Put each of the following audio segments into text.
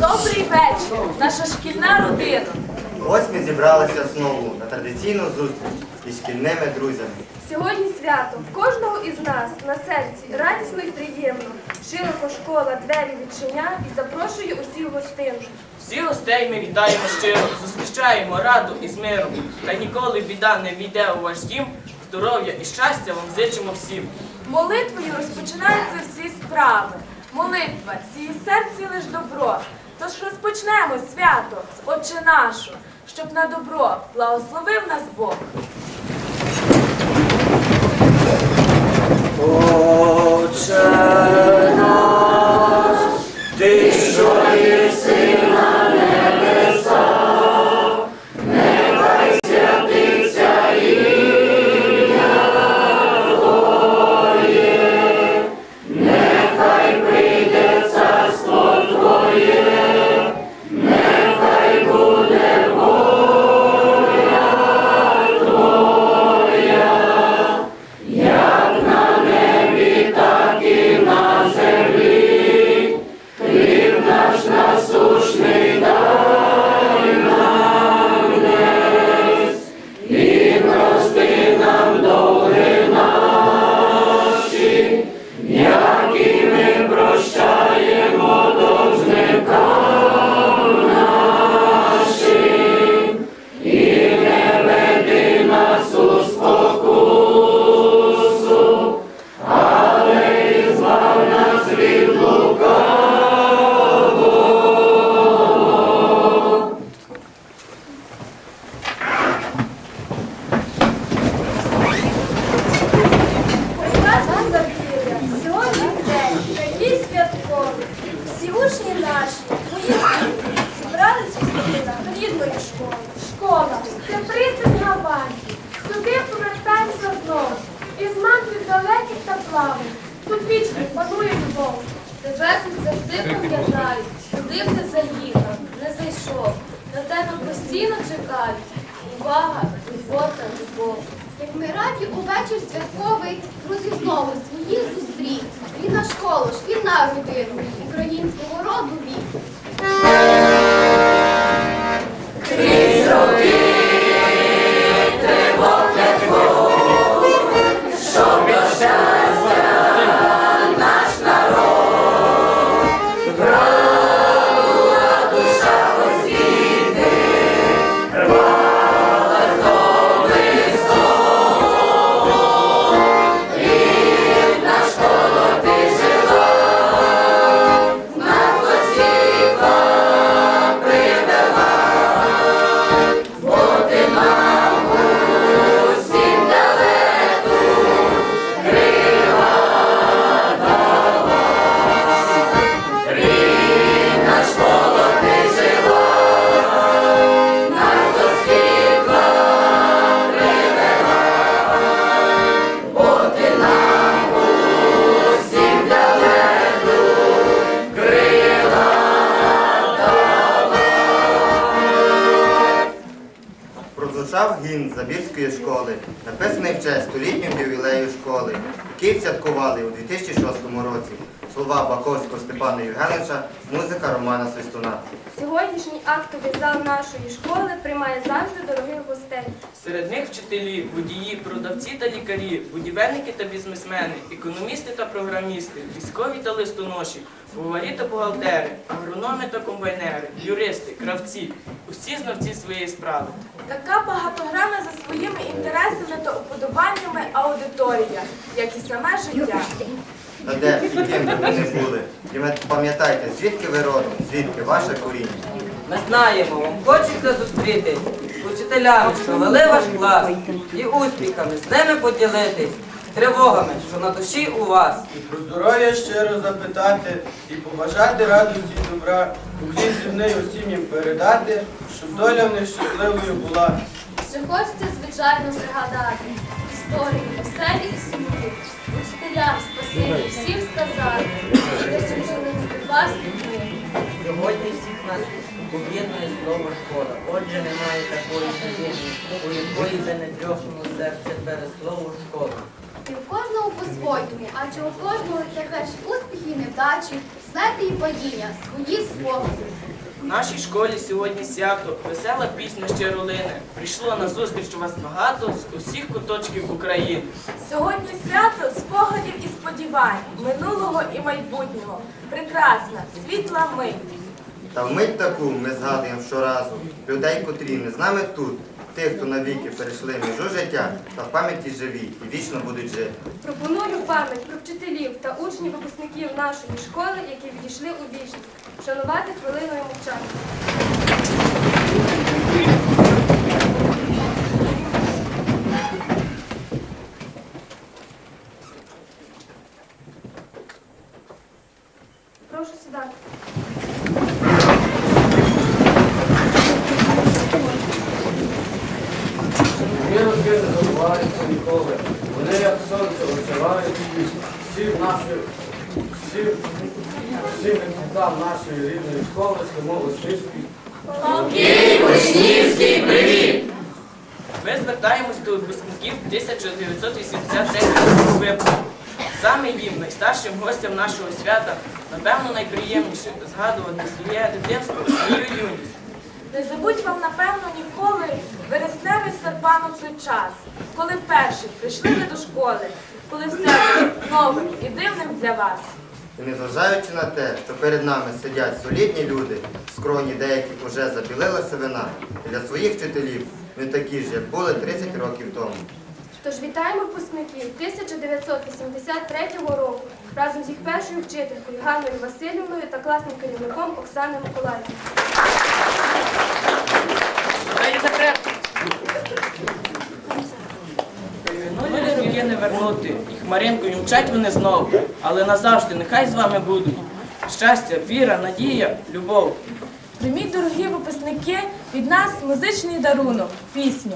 Добрий вечір, наша шкільна родина. Ось ми зібралися знову на традиційну зустріч із шкільними друзями. Сьогодні свято. В кожного із нас на серці радісно і приємно. Широко школа двері відчиня і запрошує усіх гостин. Всі гостей ми вітаємо щиро, зустрічаємо раду і з миром. Та ніколи біда не війде у ваш дім. Здоров'я і щастя вам зичимо всім. Молитвою розпочинаються всі справи. Молитва сіє серці лиш добро. Тож розпочнемо свято з Отче нашого, щоб на добро благословив нас Бог. Отче Свистуна. Сьогоднішній актовий зал нашої школи приймає завжди дорогих гостей. Серед них вчителі, водії, продавці та лікарі, будівельники та бізнесмени, економісти та програмісти, військові та листоноші, поварі та бухгалтери, агрономи та комбайнери, юристи, кравці, усі знавці своєї справи. Така багатогранна за своїми інтересами та уподобаннями аудиторія, як і саме життя. Та де і ким би ви не були. І ви пам'ятайте, звідки ви родом, звідки ваше коріння. Ми знаємо, вам хочеться зустрітись з учителями, що вели ваш клас, і успіхами з ними поділитись, тривогами, що на душі у вас. І про здоров'я щиро запитати, і побажати радості й добра, уклін земний усім їм передати, щоб доля в них щасливою була. Що хочеться, звичайно, пригадати. Історії, веселі і сумні. Учителям спасибі всім сказати. Що. Сьогодні всіх нас об'єднує слово школа. Отже, немає такої людини, у якої би не трьохнуло серце перед слово школа. І в кожного по-своєму, адже у кожного це перші успіхи невдачі, знаєте і падіння, свої спогади. В нашій школі сьогодні свято, весела пісня щиролини. Прийшло на зустріч у вас багато з усіх куточків України. Сьогодні свято спогадів і сподівань минулого і майбутнього. Прекрасна, світла мить. Та вмить таку ми згадуємо щоразу людей, котрі не з нами тут, тих, хто навіки перейшли межу життя та в пам'яті живі і вічно будуть жити. Пропоную пам'ять про вчителів та учнів випускників нашої школи, які відійшли у вічність, вшанувати хвилиною мовчання. Прошу сідати. Ні роки не ніколи. Вони як сонце осявають всіх наших, всіх, всім випускникам нашої рідної школи, шлемо Лисицький. Ми звертаємось до випускників 1983 року. Саме їм, найстаршим гостям нашого свята, напевно, найприємніше згадувати своє дитинство, свою юність. Не забудь вам, напевно, ніколи вересневий серпанок той час, коли вперше прийшли ви до школи, коли все було новим і дивним для вас. І незважаючи на те, що перед нами сидять солідні люди, скроні деяких уже забілилася вина, для своїх вчителів не такі ж, як були 30 років тому. Тож вітаємо випускників 1983 року разом з їх першою вчителькою Ганною Васильівною та класним керівником Оксаною Миколаївною. Не вернути, і хмаринкою мчать вони знову, але назавжди нехай з вами будуть. Щастя, віра, надія, любов. Прийміть, дорогі випускники, від нас музичний дарунок, пісню.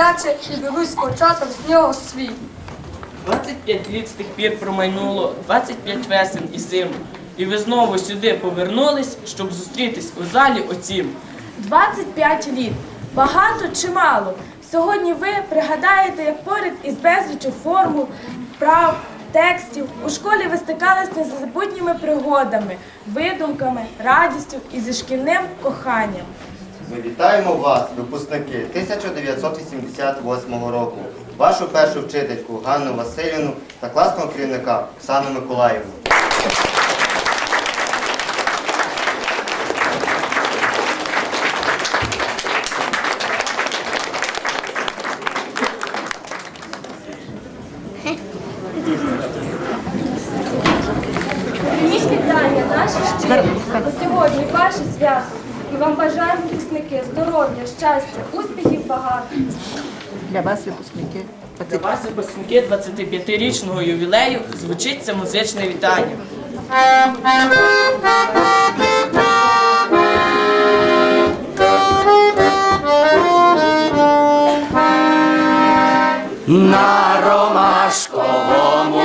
Сюди і беруть початок з нього свій. 25 літ з тих пір промайнуло, 25 весен і зим. І ви знову сюди повернулись, щоб зустрітись у залі оцім. 25 літ. Багато чи мало? Сьогодні ви пригадаєте, як поряд із безлічю формул, прав, текстів у школі ви стикалися з незабутніми пригодами, видумками, радістю і зі шкільним коханням. Ми вітаємо вас, випускники 1988 року, вашу першу вчительку Ганну Васильівну та класного керівника Оксану Миколаївну. Сьогодні ваше свято. Ми вам бажаємо випускники здоров'я, щастя, успіхів багато. Для вас, випускники. Для вас, випускники 25-річного ювілею, звучить це музичне вітання. На ромашковому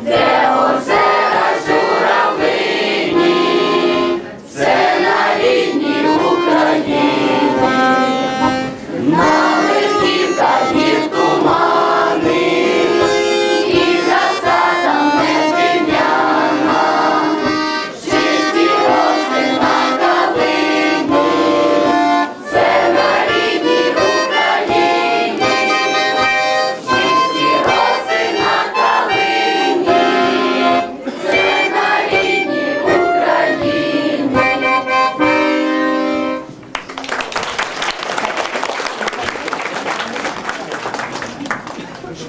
де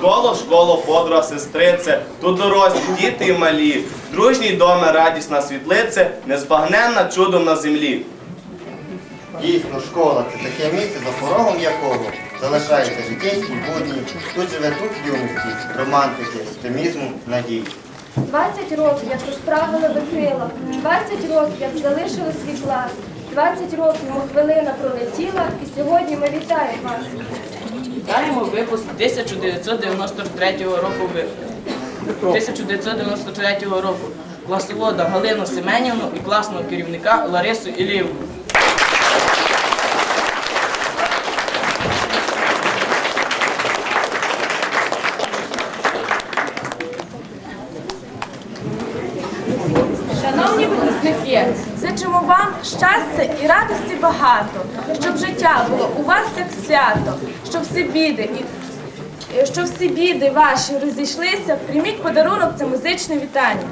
Школо, школо, подруга, сестрице, тут дорослі, діти і малі, дружній доме, радісна світлице, незбагненна чудом на землі. Дійсно, школа це таке місце, за порогом якого залишаються життєйські будні. Тут живе дух юності, романтики, оптимізму, надій. 20 років, як розправили ви крила, 20 років, як залишили свій клас, 20 років, хвилина пролетіла, і сьогодні ми вітаємо вас. Вітаємо випуск 1993 року. ви- 1993 року. Класовода Галину Семенівну і класного керівника Ларису Ілівну. Шановні випускники, зичимо вам щастя і радості багато, щоб життя було у вас як свято, щоб всі біди і що щоб всі біди ваші розійшлися, прийміть подарунок це музичне вітання.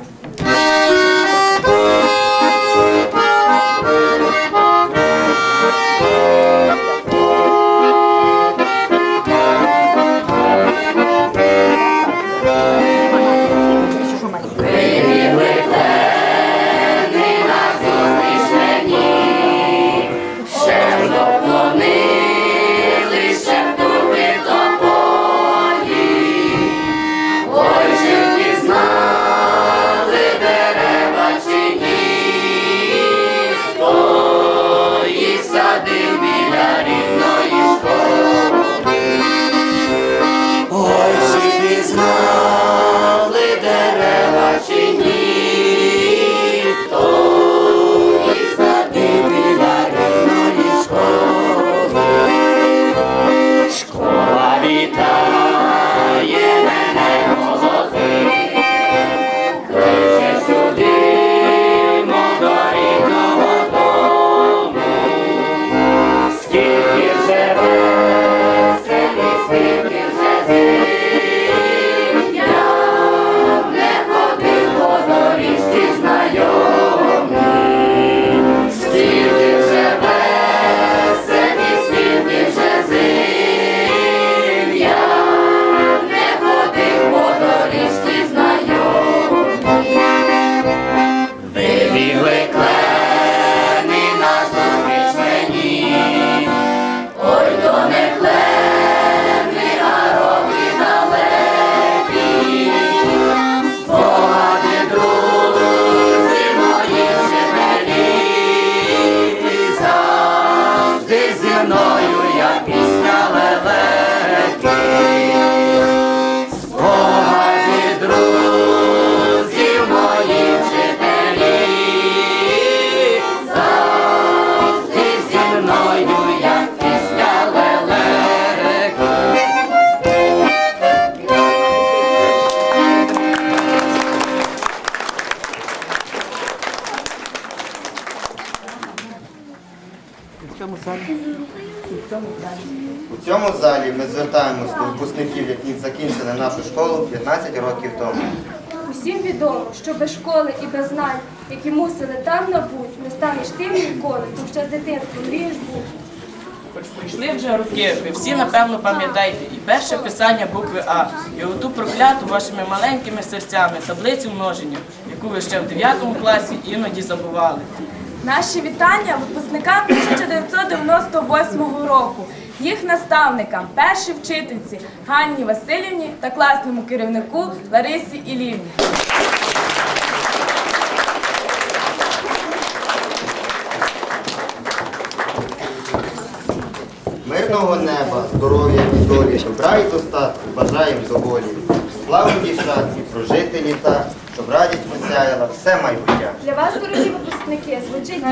15 років тому. Усім відомо, що без школи і без знань, які мусили там набуть, не станеш тим ніколи, тому що з дитинства мрієш бути. Хоч пройшли вже роки, ви всі напевно пам'ятаєте і перше писання букви А, і оту прокляту вашими маленькими серцями таблицю множення, яку ви ще в 9 класі іноді забували. Наші вітання випускникам 1998 року, їх наставникам, першій вчительці Ганні Васильівні та класному керівнику Ларисі Ілівні. Мирного неба, здоров'я і долі, добра і достатку бажаємо доволі. Славні щасті, прожити літа, щоб радість посяяла все майбуття. Для вас, дорогі випускники, звучить